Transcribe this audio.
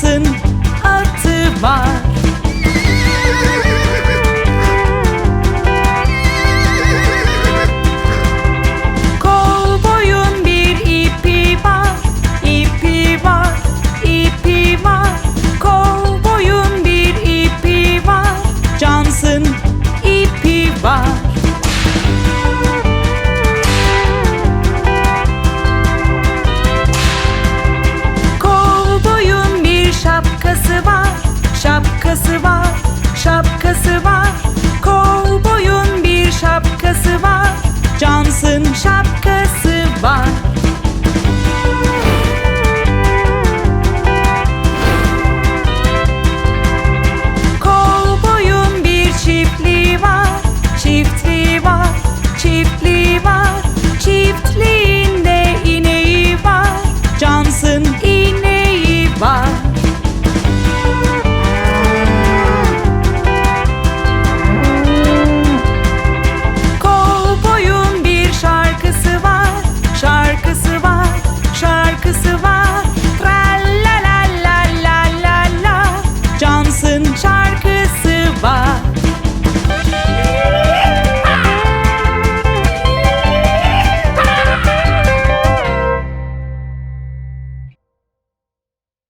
olmasın var. şapkası var. şarkısı var.